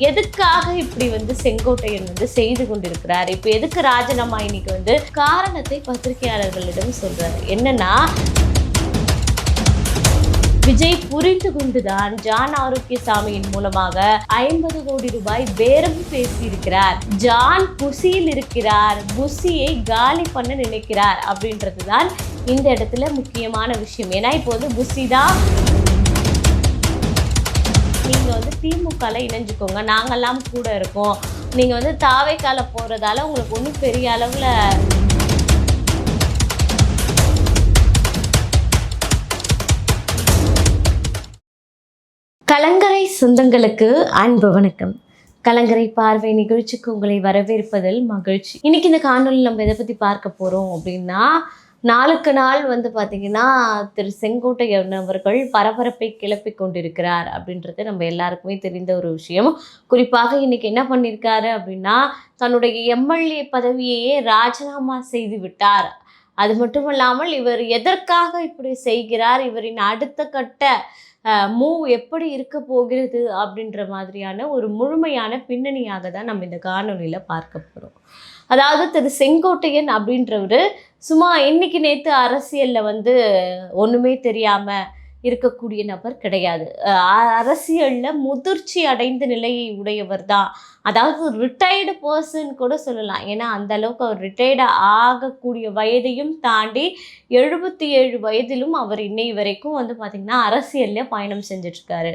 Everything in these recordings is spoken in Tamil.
எதுக்காக இப்படி வந்து செங்கோட்டையன் வந்து செய்து கொண்டிருக்கிறார்? இப்போ எதுக்கு ராஜினாமா இன்னைக்கு வந்து காரணத்தை பத்திரிகையாளர்களிடம் சொல்றாரு? என்னன்னா விஜய் புரிந்து கொண்டுதான் ஜான் ஆரோக்கியசாமியின் மூலமாக ஐம்பது கோடி ரூபாய் பேரம் பேசியிருக்கிறார். ஜான் புசியில் இருக்கிறார் புசியை காலி பண்ண நினைக்கிறார் அப்படின்றதுதான் இந்த இடத்துல முக்கியமான விஷயம். ஏன்னா இப்போ வந்து புசி தான் நீங்கள் வந்து திமுகல இணைஞ்சுக்கோங்க. நாங்கெல்லாம் கூட இருக்கோம். நீங்கள் வந்து தாவைக்கால போகிறதால உங்களுக்கு ஒன்றும் பெரிய அளவில் கலங்கரை சொந்தங்களுக்கு அன்பு வணக்கம். கலங்கரை பார்வை நிகழ்ச்சிக்கு உங்களை வரவேற்பதில் மகிழ்ச்சி. இன்னைக்கு இந்த காணொலி நம்ம எதை பற்றி பார்க்க போகிறோம் அப்படின்னா நாளுக்கு நாள் வந்து பார்த்திங்கன்னா திரு செங்கோட்டையன் அவர்கள் பரபரப்பை கிளப்பி கொண்டிருக்கிறார் அப்படின்றது நம்ம எல்லாருக்குமே தெரிந்த ஒரு விஷயம். குறிப்பாக இன்னைக்கு என்ன பண்ணியிருக்காரு அப்படின்னா தன்னுடைய எம்எல்ஏ பதவியையே ராஜினாமா செய்து விட்டார். அது மட்டும் இல்லாமல் இவர் எதற்காக இப்படி செய்கிறார் இவரின் அடுத்த கட்ட மூவ் எப்படி இருக்க போகிறது அப்படின்ற மாதிரியான ஒரு முழுமையான பின்னணியாக தான் நம்ம இந்த காணொலியில் பார்க்க போகிறோம் அதாவது திரு செங்கோட்டையன் அப்படின்றவர் சும்மா இன்னைக்கு நேற்று அரசியலில் வந்து ஒன்றுமே தெரியாமல் இருக்கக்கூடிய நபர் கிடையாது. அரசியலில் முதிர்ச்சி அடைந்த நிலையை உடையவர் தான் அதாவது ரிட்டையர்டு பர்சன் கூட சொல்லலாம். ஏன்னா அந்த அளவுக்கு அவர் ரிட்டையர்டு ஆகக்கூடிய வயதையும் தாண்டி எழுபத்தி ஏழு வயதிலும் அவர் இன்னை வரைக்கும் வந்து பார்த்திங்கன்னா அரசியலில் பயணம் செஞ்சிட்ருக்காரு.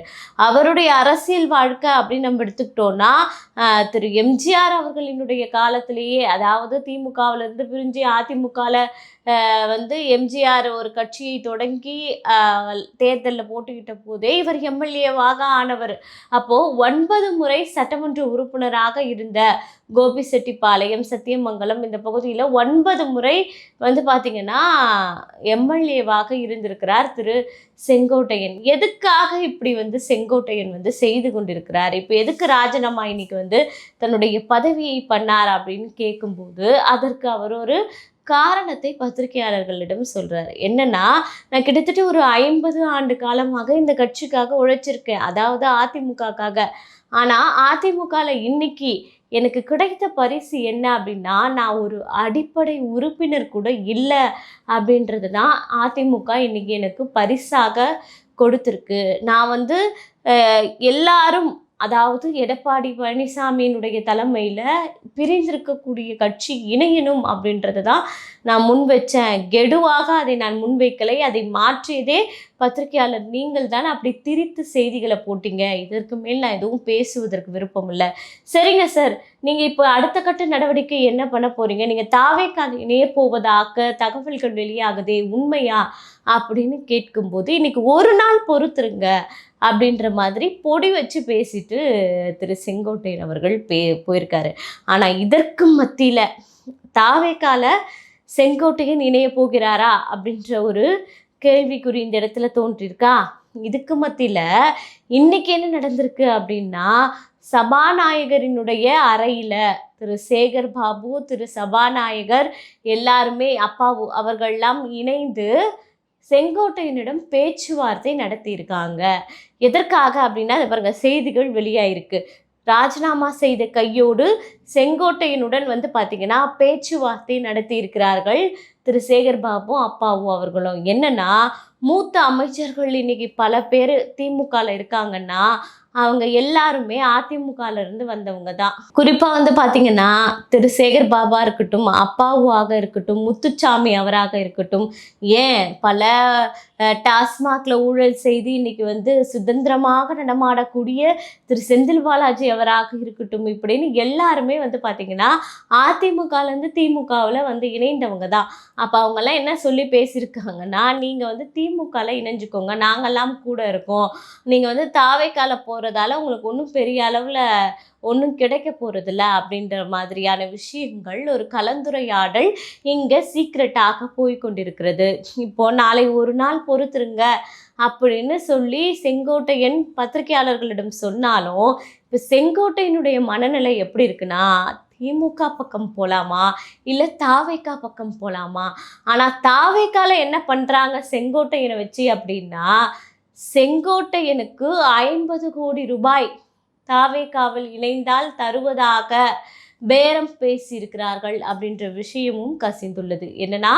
அவருடைய அரசியல் வாழ்க்கை அப்படின்னு நம்ம எடுத்துக்கிட்டோன்னா திரு எம்ஜிஆர் அவர்களினுடைய காலத்திலேயே அதாவது திமுகவிலேருந்து பிரிஞ்சு அதிமுகவில் வந்து எம்ஜிஆர் ஒரு கட்சியை தொடங்கி தேர்தலில் போட்டுக்கிட்ட போதே இவர் எம்எல்ஏவாக ஆனவர். அப்போது ஒன்பது முறை சட்டமன்ற உறுப்பினராக இருந்த கோபிசெட்டிப்பாளையம் சத்தியமங்கலம் இந்த பகுதியில் ஒன்பது முறை வந்து பார்த்திங்கன்னா எம்எல்ஏவாக இருந்திருக்கிறார் திரு செங்கோட்டையன். எதுக்காக இப்படி வந்து செங்கோட்டையன் வந்து செய்து கொண்டிருக்கிறார்? இப்போ எதுக்கு ராஜினாமா இன்னைக்கு வந்து தன்னுடைய பதவியை பண்ணார் அப்படின்னு கேட்கும்போது அதற்கு அவர் ஒரு காரணத்தை பத்திரிகையாளர்களிடம் சொல்கிறார் என்னன்னா நான் கிட்டத்தட்ட ஒரு ஐம்பது ஆண்டு காலமாக இந்த கட்சிக்காக உழைச்சிருக்கேன். அதாவது அதிமுகக்காக. ஆனால் அதிமுகவில் இன்னைக்கு எனக்கு கிடைத்த பரிசு என்ன அப்படின்னா நான் ஒரு அடிப்படை உறுப்பினர் கூட இல்லை அப்படின்றது தான் அதிமுக இன்னைக்கு எனக்கு பரிசாக கொடுத்துருக்கு. நான் வந்து எல்லாரும் அதாவது எடப்பாடி பழனிசாமியினுடைய தலைமையில் பிரிந்திருக்கக்கூடிய கட்சி இணையணும் அப்படின்றது தான் நான் முன் வச்சேன். கெடுவாக அதை நான் முன்வைக்கலை அதை மாற்றியதே பத்திரிகையாளர். நீங்கள் தான் அப்படி திரித்து செய்திகளை போட்டீங்க. இதற்கு மேல் நான் எதுவும் பேசுவதற்கு விருப்பம் இல்லை. சரிங்க சார். நீங்கள் இப்போ அடுத்த கட்ட நடவடிக்கை என்ன பண்ண போறீங்க? நீங்கள் தாவேக்கால் இணைய போவதாக தகவல்கள் வெளியாகுதே உண்மையா? அப்படின்னு கேட்கும்போது இன்னைக்கு ஒரு நாள் பொறுத்துருங்க அப்படின்ற மாதிரி பொடி வச்சு பேசிட்டு திரு செங்கோட்டையன் அவர்கள் பே போயிருக்காரு. ஆனால் இதற்கு மத்தியில் தாவேக்கால செங்கோட்டையன் இணைய போகிறாரா அப்படின்ற ஒரு கேள்விக்குறி இந்த இடத்துல தோன்றியிருக்கா இதுக்கு மத்தியில் இன்னைக்கு என்ன நடந்திருக்கு அப்படின்னா சபாநாயகரினுடைய அறையில் திரு சேகர் பாபு திரு சபாநாயகர் எல்லாருமே அப்பாவு அவர்கள்லாம் இணைந்து செங்கோட்டையனிடம் பேச்சுவார்த்தை நடத்தியிருக்காங்க. எதற்காக அப்படின்னா அது பாருங்கள் செய்திகள் வெளியாயிருக்கு. ராஜினாமா செய்த கையோடு செங்கோட்டையனுடன் வந்து பார்த்திங்கன்னா பேச்சுவார்த்தை நடத்தியிருக்கிறார்கள். திரு. சேகர் பாபும் அப்பாவும் அவர்களும். என்னென்னா மூத்த அமைச்சர்கள் இன்னைக்கு பல பேர் திமுகவில் இருக்காங்கன்னா அவங்க எல்லாருமே அதிமுகல இருந்து வந்தவங்க தான். குறிப்பாக வந்து பார்த்தீங்கன்னா திரு. சேகர் பாபா இருக்கட்டும் அப்பாவுவாக இருக்கட்டும் முத்துச்சாமி அவராக இருக்கட்டும் ஏன் பல டாஸ்மாகில் டாஸ்மாக்ல ஊழல் செய்து இன்னைக்கு வந்து சுதந்திரமாக நடமாடக்கூடிய திரு. செந்தில் பாலாஜி அவராக இருக்கட்டும் இப்படின்னு எல்லாருமே வந்து பார்த்தீங்கன்னா அதிமுகலேருந்து திமுகவில் வந்து இணைந்தவங்க தான். அப்போ அவங்கெல்லாம் என்ன சொல்லி பேசியிருக்காங்கன்னா நீங்கள் வந்து திமுகவில் இணைஞ்சுக்கோங்க நாங்கெல்லாம் கூட இருக்கோம். நீங்கள் வந்து தாவைக்கால போகிற போகிறதால உங்களுக்கு ஒன்றும் பெரிய அளவில் ஒன்றும் கிடைக்க போகிறதில்ல அப்படின்ற மாதிரியான விஷயங்கள் ஒரு கலந்துரையாடல் இங்கே சீக்ரெட்டாக போய் கொண்டிருக்கிறது. இப்போ நாளை ஒரு நாள் பொறுத்துருங்க அப்படின்னு சொல்லி செங்கோட்டையன் பத்திரிகையாளர்களிடம் சொன்னாலும் இப்போ செங்கோட்டையனுடைய மனநிலை எப்படி இருக்குன்னா திமுக பக்கம் போகலாமா இல்லை தாவேக்கா பக்கம் போகலாமா ஆனால் தாவேக்கால என்ன பண்ணுறாங்க செங்கோட்டையனை வச்சு அப்படின்னா செங்கோட்டையனுக்கு ஐம்பது கோடி ரூபாய் தாவே காவல் இணைந்தால் தருவதாக பேரம் பேசியிருக்கிறார்கள் அப்படின்ற விஷயமும் கசிந்துள்ளது. என்னன்னா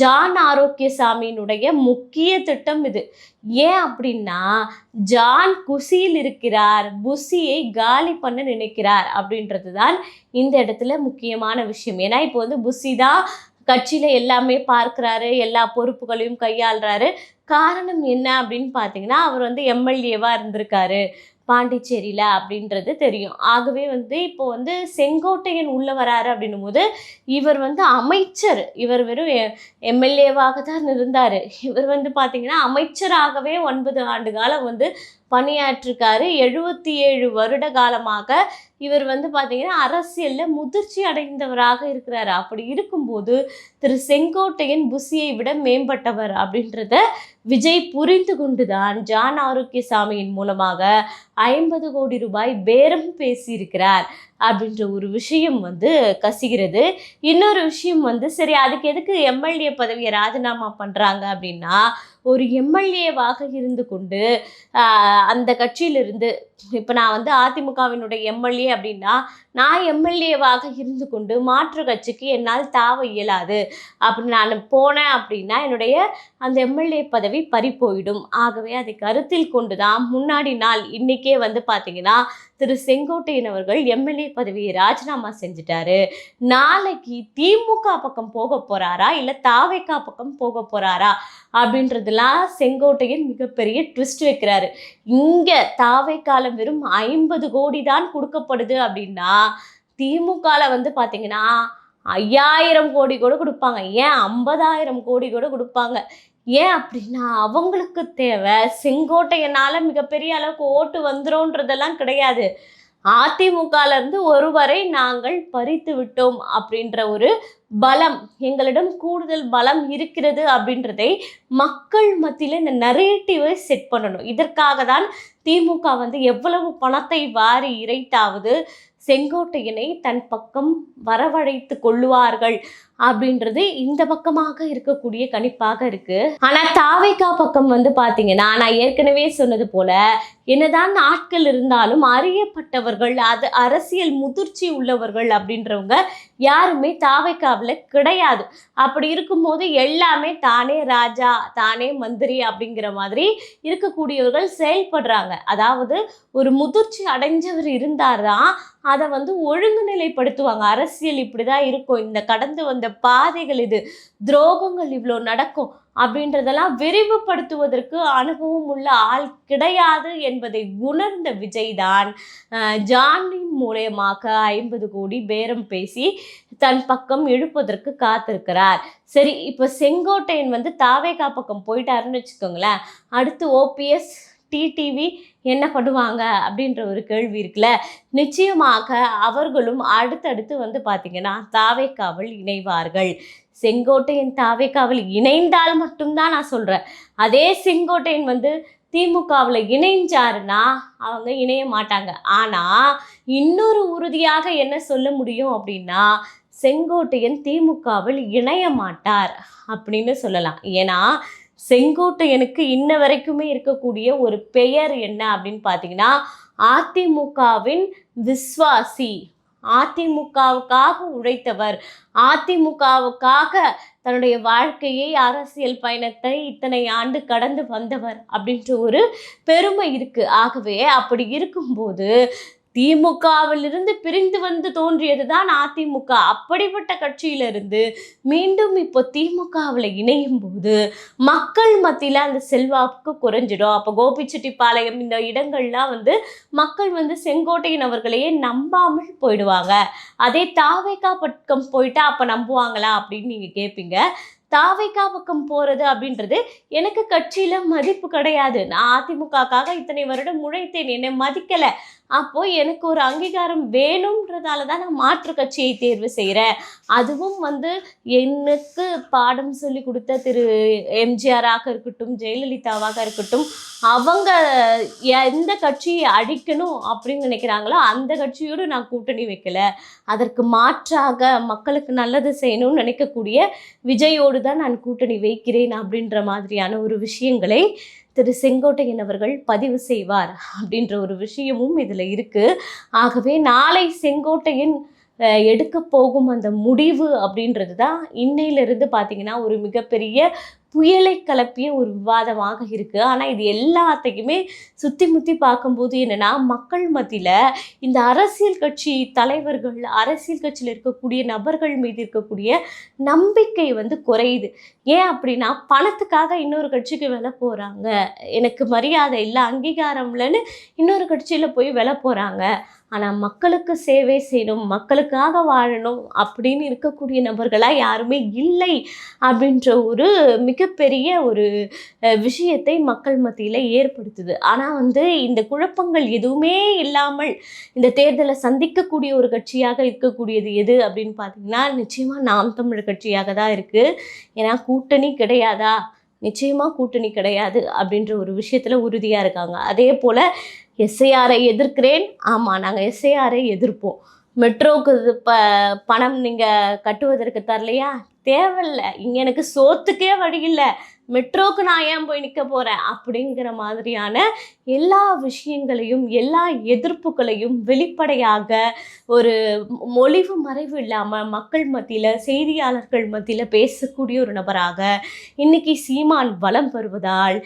ஜான் ஆரோக்கியசாமியினுடைய முக்கிய திட்டம் இது. ஏன் அப்படின்னா ஜான் குசியில் இருக்கிறார் புசியை காலி பண்ண நினைக்கிறார் அப்படின்றது தான் இந்த இடத்துல முக்கியமான விஷயம். ஏன்னா இப்போ வந்து புசி தான் கட்சியில் எல்லாமே பார்க்குறாரு எல்லா பொறுப்புகளையும் கையாளுறாரு. காரணம் என்ன அப்படின்னு பார்த்தீங்கன்னா அவர் வந்து எம்எல்ஏவாக இருந்திருக்காரு பாண்டிச்சேரியில் அப்படின்றது தெரியும். ஆகவே வந்து இப்போ வந்து செங்கோட்டையன் உள்ளே வராரு அப்படின்னும் போது இவர் வந்து அமைச்சர். இவர் வெறும் எம்எல்ஏவாக தான் இருந்தார். இவர் வந்து பார்த்தீங்கன்னா அமைச்சராகவே ஒன்பது ஆண்டு காலம் வந்து பணியாற்றிருக்காரு. எழுபத்தி ஏழு வருட காலமாக இவர் வந்து பார்த்தீங்கன்னா அரசியலில் முதிர்ச்சி அடைந்தவராக இருக்கிறார். அப்படி இருக்கும்போது திரு செங்கோட்டையன் புசியை விட மேம்பட்டவர் அப்படின்றத விஜய் புரிந்து கொண்டுதான் ஜான் ஆரோக்கியசாமியின் மூலமாக ஐம்பது கோடி ரூபாய் பேரம் பேசியிருக்கிறார் அப்படின்ற ஒரு விஷயம் வந்து கசிகிறது. இன்னொரு விஷயம் வந்து சரி அதுக்கு எதுக்கு எம்எல்ஏ பதவியை ராஜினாமா பண்ணுறாங்க அப்படின்னா ஒரு எம்எல்ஏவாக இருந்து கொண்டு அந்த கட்சியிலிருந்து இப்போ நான் வந்து அதிமுகவினுடைய எம்எல்ஏ அப்படின்னா நான் எம்எல்ஏவாக இருந்து கொண்டு மாற்று கட்சிக்கு என்னால் தாவ இயலாது. அப்படி நான் போனேன் அப்படின்னா என்னுடைய அந்த எம்எல்ஏ பதவி பறி போயிடும் ஆகவே அதை கருத்தில் கொண்டு தான் முன்னாடி நாள் இன்றைக்கே வந்து பார்த்திங்கன்னா திரு செங்கோட்டையன் அவர்கள் எம்எல்ஏ பதவியை ராஜினாமா செஞ்சுட்டாரு. நாளைக்கு திமுக பக்கம் போக போறாரா? இல்லை தாவேக்கா பக்கம் போக போறாரா? அப்படின்றதெல்லாம் செங்கோட்டையன் மிகப்பெரிய ட்விஸ்ட் வைக்கிறாரு. இங்க தாவைக்காலம் வெறும் ஐம்பது கோடி தான் கொடுக்கப்படுது அப்படின்னா திமுகல வந்து பாத்தீங்கன்னா ஐயாயிரம் கோடி கூட கொடுப்பாங்க. ஏன்? ஐம்பதாயிரம் கோடி கூட கொடுப்பாங்க. ஏன் அப்படின்னா அவங்களுக்கு தேவை. செங்கோட்டையனால மிகப்பெரிய அளவுக்கு ஓட்டு வந்துரும்ன்றதெல்லாம் கிடையாது. அதிமுகலேருந்து ஒருவரை நாங்கள் பறித்து விட்டோம் அப்படின்ற ஒரு பலம் எங்களிடம் கூடுதல் பலம் இருக்கிறது அப்படின்றதை மக்கள் மத்தியில் இந்த நரேட்டிவை செட் பண்ணணும். இதற்காக தான் திமுக வந்து எவ்வளவு பணத்தை வாரி இறைத்தாவது செங்கோட்டையனை தன் பக்கம் வரவழைத்து கொள்ளுவார்கள் அப்படின்றது இந்த பக்கமாக இருக்கக்கூடிய கணிப்பாக இருக்கு. ஆனா தாவைக்கா பக்கம் வந்து பாத்தீங்கன்னா நான் ஏற்கனவே சொன்னது போல என்னதான் ஆட்கள் இருந்தாலும் அறியப்பட்டவர்கள் அது அரசியல் முதிர்ச்சி உள்ளவர்கள் அப்படின்றவங்க யாருமே தாவைக்காவில் கிடையாது. அப்படி இருக்கும்போது எல்லாமே தானே ராஜா தானே மந்திரி அப்படிங்கிற மாதிரி இருக்கக்கூடியவர்கள் செயல்படுறாங்க. அதாவது ஒரு முதிர்ச்சி அடைஞ்சவர் இருந்தாரா அதை வந்து ஒழுங்குநிலைப்படுத்துவாங்க அரசியல் இப்படி தான் இருக்கும். இந்த கடந்து வந்த பாதைகள் இது துரோகங்கள் இவ்வளோ நடக்கும் அப்படின்றதெல்லாம் விரிவுபடுத்துவதற்கு அனுபவம் உள்ள ஆள் கிடையாது என்பதை உணர்ந்த விஜய் தான் அஹ், ஜானின் மூலயமாக ஐம்பது கோடி பேரம் பேசி தன் பக்கம் இழுப்பதற்கு காத்திருக்கிறார். சரி இப்போ செங்கோட்டையன் வந்து தாவேகா பக்கம் போயிட்டாருன்னு வச்சுக்கோங்களேன். அடுத்து ஓபிஎஸ் டிடிவி என்ன பண்ணுவாங்க அப்படின்ற ஒரு கேள்வி இருக்குல்ல. நிச்சயமாக அவர்களும் அடுத்தடுத்து வந்து பார்த்தீங்கன்னா தாவேக்காவில் இணைவார்கள். செங்கோட்டையன் தாவேக்காவில் இணைந்தால் மட்டும்தான் நான் சொல்கிறேன் அதே செங்கோட்டையன் வந்து திமுகவில் இணைஞ்சாருன்னா அவங்க இணைய மாட்டாங்க. ஆனால் இன்னொரு உறுதியாக என்ன சொல்ல முடியும் அப்படின்னா செங்கோட்டையன் திமுகவில் இணைய மாட்டார் அப்படின்னு சொல்லலாம். ஏன்னா செங்கோட்டையனுக்கு இன்ன வரைக்குமே இருக்கக்கூடிய ஒரு பெயர் என்ன அப்படின்னு பார்த்தீங்கன்னா அதிமுகவின் விஸ்வாசி. அதிமுகவுக்காக உழைத்தவர். அதிமுகவுக்காக தன்னுடைய வாழ்க்கையை அரசியல் பயணத்தை இத்தனை ஆண்டு கடந்து வந்தவர் அப்படின்ற ஒரு பெருமை இருக்கு. ஆகவே அப்படி இருக்கும்போது திமுகவிலிருந்து பிரிந்து வந்து தோன்றியது தான் அதிமுக. அப்படிப்பட்ட கட்சியிலிருந்து மீண்டும் இப்போ திமுகவில் இணையும் போது மக்கள் மத்தியில் அந்த செல்வாக்கு குறைஞ்சிடும். அப்போ கோபிச்செட்டிப்பாளையம் இந்த இடங்கள்லாம் வந்து மக்கள் வந்து செங்கோட்டையின் அவர்களையே நம்பாமல் போயிடுவாங்க. அதே தாவேக்கா பக்கம் போயிட்டா அப்போ நம்புவாங்களா அப்படின்னு நீங்கள் கேட்பீங்க தாவைக்கா பக்கம் போகிறது அப்படின்றது எனக்கு கட்சியில் மதிப்பு கிடையாது. நான் அதிமுகக்காக இத்தனை வருடம் உழைத்தேன். என்னை மதிக்கலை. அப்போது எனக்கு ஒரு அங்கீகாரம் வேணுன்றதால தான் நான் மாற்று கட்சியை தேர்வு செய்கிறேன் அதுவும் வந்து எனக்கு பாடம் சொல்லி கொடுத்த திரு எம்ஜிஆராக இருக்கட்டும் ஜெயலலிதாவாக இருக்கட்டும் அவங்க எந்த கட்சியை அழிக்கணும் அப்படின்னு நினைக்கிறாங்களோ அந்த கட்சியோடு நான் கூட்டணி வைக்கல. அதற்கு மாற்றாக மக்களுக்கு நல்லது செய்யணும்னு நினைக்கக்கூடிய விஜயோடு தான் நான் கூட்டணி வைக்கிறேன் அப்படின்ற மாதிரியான ஒரு விஷயங்களை திரு செங்கோட்டையன் அவர்கள் பதிவு செய்வார் அப்படின்ற ஒரு விஷயமும் இதில் இருக்குது ஆகவே நாளை செங்கோட்டையன் அஹ், எடுக்க போகும் அந்த முடிவு அப்படின்றது தான் இன்னையிலிருந்து பார்த்தீங்கன்னா ஒரு மிகப்பெரிய புயலை கலப்பிய ஒரு விவாதமாக இருக்குது ஆனால் இது எல்லாத்தையுமே சுற்றி முற்றி பார்க்கும்போது என்னென்னா மக்கள் மத்தியில் இந்த அரசியல் கட்சி தலைவர்கள் அரசியல் கட்சியில் இருக்கக்கூடிய நபர்கள் மீது இருக்கக்கூடிய நம்பிக்கை வந்து குறையுது. ஏன் அப்படின்னா பணத்துக்காக இன்னொரு கட்சிக்கு விலை போகிறாங்க எனக்கு மரியாதை இல்லை அங்கீகாரம் இல்லைன்னு இன்னொரு கட்சியில் போய் விலை போகிறாங்க ஆனால் மக்களுக்கு சேவை செய்யணும் மக்களுக்காக வாழணும் அப்படின்னு இருக்கக்கூடிய நபர்களாக யாருமே இல்லை அப்படின்ற ஒரு மிகப்பெரிய ஒரு விஷயத்தை மக்கள் மத்தியில் ஏற்படுத்துது. ஆனால் வந்து இந்த குழப்பங்கள் எதுவுமே இல்லாமல் இந்த தேர்தலை சந்திக்கக்கூடிய ஒரு கட்சியாக இருக்கக்கூடியது எது அப்படின்னு பார்த்தீங்கன்னா நிச்சயமாக நாம் தமிழர் கட்சியாக தான் இருக்குது ஏன்னா கூட்டணி கிடையாதா? நிச்சயமாக கூட்டணி கிடையாது அப்படின்ற ஒரு விஷயத்தில் உறுதியாக இருக்காங்க. அதே போல் எஸ்ஐஆரை எதிர்க்கிறேன். ஆமாம் நாங்கள் எஸ்ஐஆரை எதிர்ப்போம். மெட்ரோக்கு ப பணம் நீங்கள் கட்டுவதற்கு தரலையா? தேவையில்லை. இங்கே எனக்கு சோத்துக்கே வழி இல்லை. மெட்ரோக்கு நான் ஏன் போய் நிற்க போகிறேன் அப்படிங்கிற மாதிரியான எல்லா விஷயங்களையும் எல்லா எதிர்ப்புகளையும் வெளிப்படையாக ஒரு மொழிவு மறைவு இல்லாமல் மக்கள் மத்தியில் செய்தியாளர்கள் மத்தியில் பேசக்கூடிய ஒரு நபராக இன்றைக்கி சீமான் வலம் வருவதால்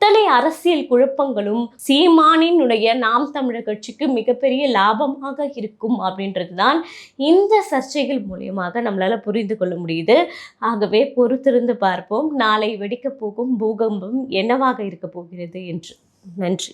இத்தனை அரசியல் குழப்பங்களும் சீமானினுடைய நாம் தமிழர் கட்சிக்கு மிகப்பெரிய லாபமாக இருக்கும் அப்படின்றது தான் இந்த சர்ச்சைகள் மூலியமாக நம்மளால் புரிந்து கொள்ள முடியுது. ஆகவே பொறுத்திருந்து பார்ப்போம். நாளை வெடிக்கப் போகும் பூகம்பம் என்னவாக இருக்க போகிறது என்று. நன்றி.